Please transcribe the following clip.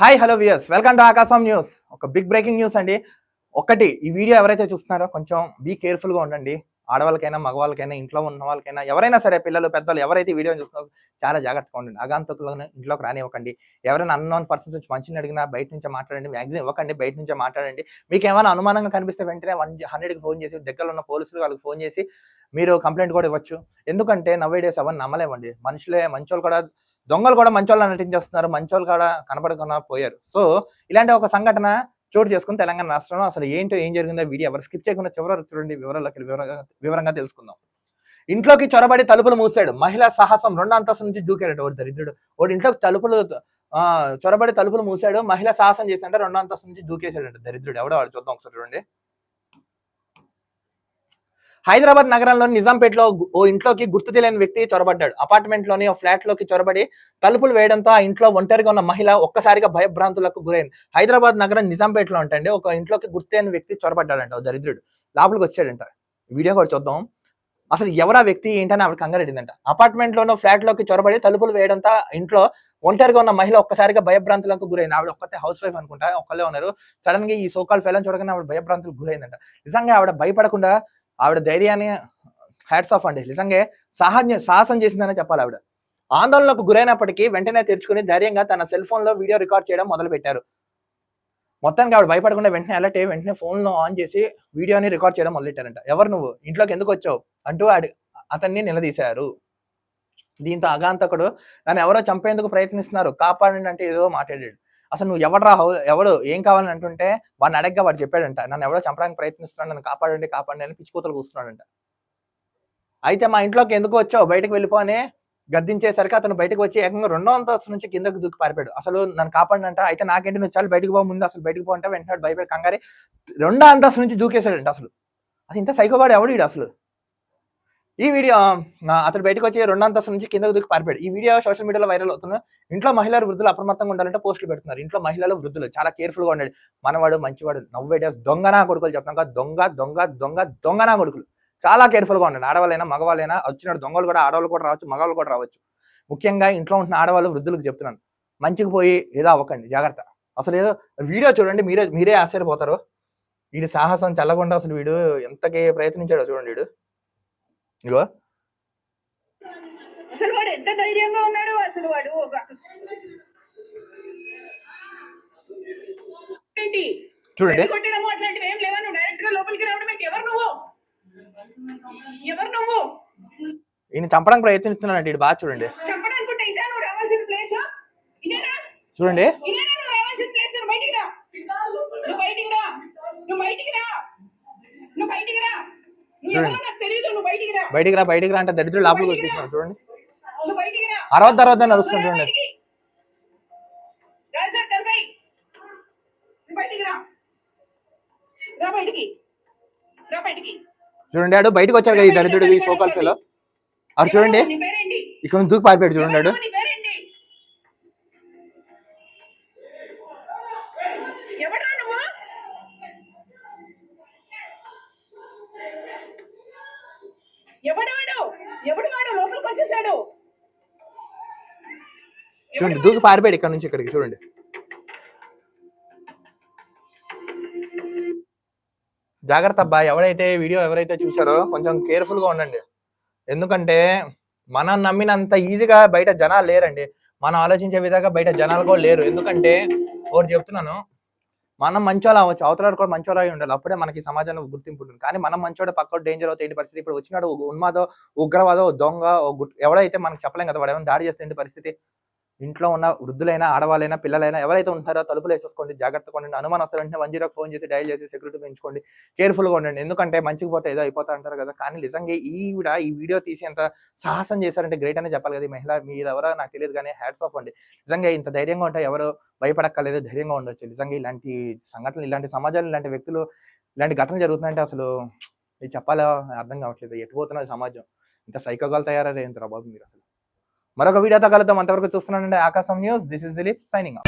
Hi hello viewers welcome to Aakasham news ఒక big breaking news అండి. ఒకటి ఈ వీడియో ఎవరైతే చూస్తున్నారో కొంచెం బీ కేర్ఫుల్గా ఉండండి. ఆడవాళ్ళకైనా మగవాళ్ళకైనా ఇంట్లో ఉన్న వాళ్ళకైనా ఎవరైనా సరే పిల్లలు పెద్దలు ఎవరైతే వీడియో చూస్తున్నారో చాలా జాగ్రత్తగా ఉండండి. అగాంతకులను ఇంట్లోకి రానివ్వకండి. ఎవరైనా అన్నోన్ పర్సన్స్ నుంచి మంచిని అడిగినా బయట నుంచే మాట్లాడండి. మ్యాక్సిమం ఇవ్వకండి బయట నుంచే మాట్లాడండి. మీకు ఏమైనా అనుమానంగా కనిపిస్తే వెంటనే వన్ హండ్రెడ్కి ఫోన్ చేసి దగ్గరలో ఉన్న పోలీసులు వాళ్ళకి ఫోన్ చేసి మీరు కంప్లైంట్ కూడా ఇవ్వచ్చు. ఎందుకంటే నవ్వే డేస్ అవన్నీ నమ్మలేమండి. మనుషులే మంచోళ్ళు కూడా దొంగలు కూడా మంచోళ్ళు నటించేస్తున్నారు మంచోళ్ళు కూడా కనపడకుండా పోయారు. సో ఇలాంటి ఒక సంఘటన చోటు చేసుకుని తెలంగాణ రాష్ట్రంలో. అసలు ఏంటో ఏం జరిగిందో వీడియో ఎవరు స్కిప్ చేయకుండా చివరి చూడండి. వివరాలకి వివరంగా వివరంగా తెలుసుకుందాం. ఇంట్లోకి చొరబడి తలుపులు మూసాడు మహిళా సాహసం రెండు అంతస్తు నుంచి దూకాడు వాడు దరిద్రుడు. వాడు ఇంట్లోకి తలుపులు ఆ చొరబడి తలుపులు మూసాడు మహిళా సాహసం చేసింటే రెండో అంతస్తు నుంచి దూకేశాడు దరిద్రుడు. ఎవడో వాడు చూద్దాం ఒకసారి చూడండి. హైదరాబాద్ నగరంలోని నిజాంపేటలో ఓ ఇంట్లోకి గుర్తు తెలియని వ్యక్తి చొరబడ్డాడు. అపార్ట్మెంట్లోని ఓ ఫ్లాట్లోకి చొరబడి తలుపులు వేయడంతో ఆ ఇంట్లో ఒంటరిగా ఉన్న మహిళ ఒక్కసారిగా భయభ్రాంతులకు గురైంది. హైదరాబాద్ నగరం నిజాంపేటలో ఉంటండి ఒక ఇంట్లోకి గుర్తు తెలియని వ్యక్తి చొరబడ్డాడంట ఓ దరిద్రుడు. లోపలికి వచ్చాడంట. వీడియో కూడా చూద్దాం. అసలు ఎవరా వ్యక్తి ఏంటని ఆవిడ కంగారెడ్డిందంట అపార్ట్మెంట్ లోనో ఫ్లాట్లోకి చొరబడి తలుపులు వేయడంతో ఇంట్లో ఒంటరిగా ఉన్న మహిళ ఒక్కసారిగా భయభ్రాంతులకు గురైంది. ఆవిడ ఒక్కతే హౌస్ వైఫ్ అనుకుంటా ఒక్కలే ఉన్నారు. సడన్గా ఈ సోకాల్ ఫెలం చూడగానే ఆవిడ భయభ్రాంతులకు గురైందంట. నిజంగా ఆవిడ భయపడకుండా ఆవిడ ధైర్యాన్ని హ్యాట్స్ ఆఫ్ అండి. నిజంగా సాహన్య సాహసం చేసిందనే చెప్పాలి ఆవిడ. ఆందోళనకు గురైనప్పటికీ వెంటనే తెరుచుకుని ధైర్యంగా తన సెల్ ఫోన్లో వీడియో రికార్డ్ చేయడం మొదలు పెట్టారు మొత్తానికి ఆవిడ భయపడకుండా వెంటనే అలర్ట్ అయ్యి వెంటనే ఫోన్లో ఆన్ చేసి వీడియోని రికార్డ్ చేయడం మొదలెట్టారంట ఎవరు నువ్వు? ఇంట్లోకి ఎందుకు వచ్చావు? అంటూ అతన్ని నిలదీశారు. దీంతో అగాంతకుడు నన్ను ఎవరో చంపేందుకు ప్రయత్నిస్తున్నారు? కాపాడండి అంటే ఏదో మాట్లాడాడు. అసలు నువ్వు ఎవడరా ఎవడు ఏం కావాలని అంటుంటే వాడిని అడగ్గా వాడు చెప్పాడంట. నన్ను ఎవడో చంపడానికి ప్రయత్నిస్తున్నాడు నన్ను కాపాడండి కాపాడండి అని పిచ్చుకోతలు కూస్తున్నాడంట. అయితే మా ఇంట్లోకి ఎందుకు వచ్చావు? బయటకు వెళ్ళిపో గద్దించేసరికి అతను బయటకు వచ్చి ఏకంగా రెండో అంతస్తు నుంచి కిందకు దూకి పారిపోయాడు. అసలు నన్ను కాపాడినంట అయితే నాకేంటి? నువ్వు చాలు బయటకు పో ముందు అసలు బయటకు పోంటే వెంటనే వాడు భయపడి కంగారి రెండో అంతస్తు నుంచి దూకేశాడంట అసలు. అసలు ఇంత సైకోగాడు ఎవడు వీడు అసలు? ఈ వీడియో అతను బయటకు వచ్చి రెండో అంతస్తు నుంచి కిందకు దూకి పారిపోయాడు. ఈ వీడియో సోషల్ మీడియాలో వైరల్ అవుతున్నాయి ఇంట్లో మహిళలు వృద్ధులు అప్రమత్తంగా ఉండాలంటే పోస్టులు పెడుతున్నారు. ఇంట్లో మహిళలు వృద్ధులు చాలా కేర్ఫుల్గా ఉండండి మనవాడు మంచివాడు నవ్వే డేస్ దొంగనా కొడుకులు చెప్తాం దొంగ దొంగ దొంగ దొంగనా కొడుకులు చాలా కేర్ఫుల్గా ఉండండి ఆడవాళ్ళైనా మగవాళ్ళైనా వచ్చిన దొంగలు కూడా ఆడవాళ్ళు కూడా రావచ్చు మగవాళ్ళు కూడా రావచ్చు. ముఖ్యంగా ఇంట్లో ఉంటున్న ఆడవాళ్ళు వృద్ధులకు చెప్తున్నాను. మంచికి పోయి ఏదో అవ్వకండి జాగ్రత్త. అసలు ఏదో వీడియో చూడండి మీరే మీరే ఆశ్చర్యపోతారు. వీడి సాహసం చల్లకుండా అసలు వీడు ఎంతకి ప్రయత్నించాడో చూడండి వీడు. ఇగో. అసలు వాడు ఎంత ధైర్యంగా ఉన్నాడు అసలు వాడు ఒక- చూడండి. కొట్టడము? అట్లాంటివి ఏం లేవా? నువ్వు డైరెక్ట్గా లోపలికి రావడం ఏంటి? ఎవరు నువ్వు? ఎవరు నువ్వు? ఈయన చంపడానికి ప్రయత్నిస్తున్నాడు వీడు బాగా చూడండి. చెప్పడానుకుంటే ఇదే నువ్వు రావాల్సిన ప్లేస్ ఇదేనా? చూడండి. ఇదేనా నువ్వు రావాల్సిన ప్లేస్ నువ్వు బయటికి రా. నువ్వు బయటికి రా. నువ్వు బయటికి రా. నువ్వు బయటికి రా. బయటికి రా అంటే దరిద్రుడు లోపలికి వచ్చేస్తున్నాడు చూడండి. అరవద్దు అరవద్దు అని అరుస్తున్నాడు చూడండి. చూడండి ఆడు బయటకు వచ్చాడు కదా ఈ దరిద్రుడు ఈ సోకాల్ ఫెలో. అటు చూడండి. ఇక్కడ దూకి పారిపోయాడు చూడండి ఆడు. ఎవరు? నీ పేరేంటి ఎవడ్రా నువ్వు ఎవడు వాడు ఎవడు వచ్చేసాడు. చూడండి దూకి పారిపోయాడు ఇక్కడ నుంచి ఇక్కడికి చూడండి. జాగ్రత్త అబ్బా ఎవరైతే వీడియో ఎవరైతే చూసారో కొంచెం కేర్ఫుల్గా ఉండండి. ఎందుకంటే మనం నమ్మినంత ఈజీగా బయట జనాలు లేరండి. మనం ఆలోచించే విధంగా బయట జనాలు కూడా లేరు. ఎందుకంటే ఒకటి చెప్తున్నాను మనం మంచోళ్ళు అవ్వచ్చు అవతల కూడా మంచోళ్ళు అయి ఉండాలి. అప్పుడే మనకి సమాజంలో గుర్తింపు ఉంటుంది. కానీ మనం మంచోడ పక్క డేంజర్ అవుతాయి ఏంటి పరిస్థితి? ఇప్పుడు వచ్చినాడు ఉన్మాదో ఉగ్రవాదో దొంగ ఎవడైతే మనకి చెప్పలేం కదా వాడు ఏమైనా దాడి చేస్తే ఏంటి పరిస్థితి? ఇంట్లో ఉన్న వృద్ధులైనా ఆడవాళ్ళైనా పిల్లలైనా ఎవరైతే ఉంటారో తలుపులు వేసేసుకోండి జాగ్రత్తగా ఉండండి. అనుమానం వస్తే వెంటనే వన్ జీరోకి ఫోన్ చేసి డయల్ చేసి సెక్యూరిటీ పెంచుకోండి. కేర్ఫుల్గా ఉండండి. ఎందుకంటే మంచికి పోతే ఏదో అయిపోతా అంటారు కదా. కానీ నిజంగా ఈవిడ ఈ వీడియో తీసి ఎంత సాహసం చేశారంటే గ్రేట్ అనే చెప్పాలి కదా ఈ మహిళ. మీరు ఎవరో నాకు తెలియదు కానీ హ్యాట్స్ ఆఫ్ అండి. నిజంగా ఇంత ధైర్యంగా ఉంటే ఎవరు భయపడక్కర్లేదు ధైర్యంగా ఉండొచ్చు. నిజంగా ఇలాంటి సంఘటనలు ఇలాంటి సమాజాలు ఇలాంటి వ్యక్తులు ఇలాంటి ఘటనలు జరుగుతున్నాయంటే అసలు ఇది చెప్పాలో? అర్థం కావట్లేదు. ఎటు పోతున్నది సమాజం? ఇంత సైకోగాలు తయారయ్యారు బాబు మీరు అసలు? మరొక వీడియోతో కలుద్దాం. అంతవరకు చూస్తున్నానండి Aakasham news. This is Dileep signing